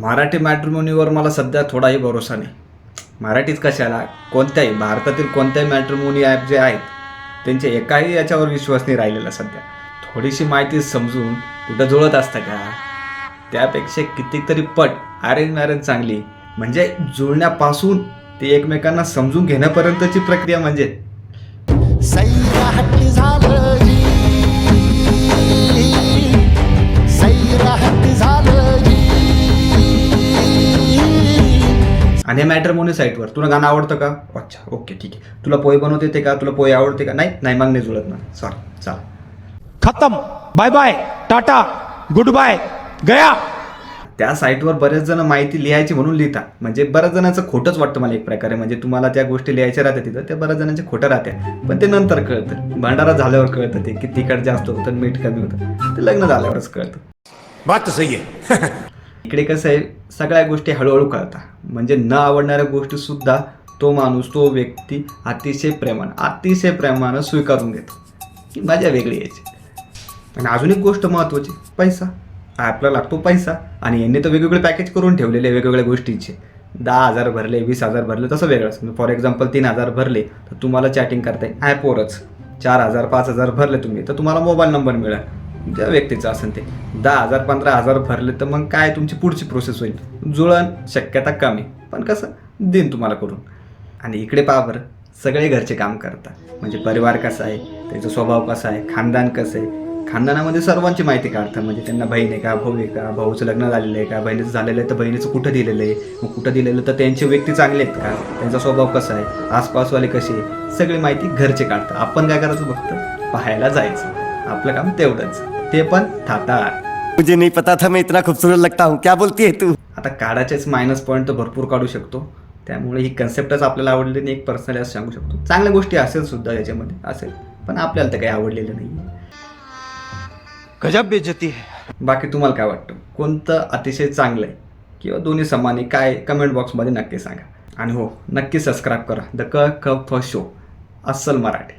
मराठी मॅट्रिमोनीवर मला सध्या थोडाही भरोसा नाही. मराठीच कशाला? कोणत्याही भारतातील कोणत्याही मॅट्रिमोनी ॲप जे आहेत त्यांचे एकाही याच्यावर विश्वास नाही राहिलेला सध्या. थोडीशी माहिती समजून कुठं जुळत असतं का? त्यापेक्षा कितीतरी पट अरेंज मॅरेज चांगली. म्हणजे जुळण्यापासून ते एकमेकांना समजून घेण्यापर्यंतची प्रक्रिया म्हणजे? झालं आणि हे मॅट्रिमोनी साईटवर तुला गाणं आवडतं का? अच्छा ओके ठीक आहे. तुला पोहे बनवता येते का? तुला पोहे आवडते का? नाही नाही मग नाही जुळत ना. सॉरी चला. खत्म. Bye bye tata good bye गया. त्या साईटवर बरेच जण माहिती लिहायची म्हणून लिहितात म्हणजे बऱ्याच जणांचं खोटंच वाटतं मला एक प्रकारे. म्हणजे तुम्हाला त्या गोष्टी लिहायच्या राहतात तिथं त्या बऱ्याच जणांचे खोटं राहते. पण ते नंतर कळतं. भंडारा झाल्यावर कळतं ते की तिखट जास्त होतं मीठ कमी होतं. ते लग्न झाल्यावरच कळतं. बात तो सही है इकडे कसं आहे सगळ्या गोष्टी हळूहळू कळतात. म्हणजे न आवडणाऱ्या गोष्टीसुद्धा तो माणूस तो व्यक्ती अतिशय प्रेमानं अतिशय प्रेमानं स्वीकारून घेतो. ही मजा वेगळी यायची. आणि अजून एक गोष्ट महत्त्वाची पैसा. ॲपला लागतो पैसा आणि यांनी तर वेगवेगळे पॅकेज करून ठेवलेले वेगवेगळ्या गोष्टींचे. दहा हजार भरले वीस हजार भरले तसं वेगळंच फॉर एक्झाम्पल तीन हजार भरले तर तुम्हाला चॅटिंग करता येईल. ॲपवरच चार हजार पाच हजार भरले तुम्ही तर तुम्हाला मोबाईल नंबर मिळेल. त्या व्यक्तीचं असेल ते. दहा हजार पंधरा हजार भरले तर मग काय तुमची पुढची प्रोसेस होईल? जुळण शक्यता कमी. पण कसं? देईन तुम्हाला करून. आणि इकडे पहा बरं. सगळे घरचे काम करतात. म्हणजे परिवार कसा आहे? त्याचा स्वभाव कसा आहे? खानदान कसं आहे? खानदानामध्ये सर्वांची माहिती काढतात. म्हणजे त्यांना बहीण आहे का? भाऊ आहे का? भाऊचं लग्न झालेलं आहे का? बहिणीचं झालेलं आहे तर बहिणीचं कुठं दिलेलं आहे? मग कुठं दिलेलं तर त्यांचे व्यक्ती चांगले आहेत का? त्यांचा स्वभाव कसा आहे? आसपासवाले कसे आहे सगळी माहिती घरचे काढतात. आपण काय करायचं फक्त? पाहायला जायचं. आपलं काम तेवढंच. ते पण थाटात. मुझे नहीं पता था मैं इतना खूबसूरत लगता हूँ. क्या बोलती है तू? आता काढायचेच मायनस पॉईंट तर भरपूर काढू शकतो. त्यामुळे ही कन्सेप्टच आपल्याला आवडली नाही एक पर्सनली असं सांगू शकतो. चांगल्या गोष्टी असेल सुद्धा याच्यामध्ये असेल. पण आपल्याला तर काही आवडलेलं नाही गजब बेइज्जती है. बाकी तुम्हाला काय वाटतं? कोणतं अतिशय चांगलं आहे? किंवा दोन्ही समान आहे? काय कमेंट बॉक्समध्ये नक्की सांगा. आणि हो नक्की सबस्क्राईब करा. द क क फ शो अस्सल मराठी.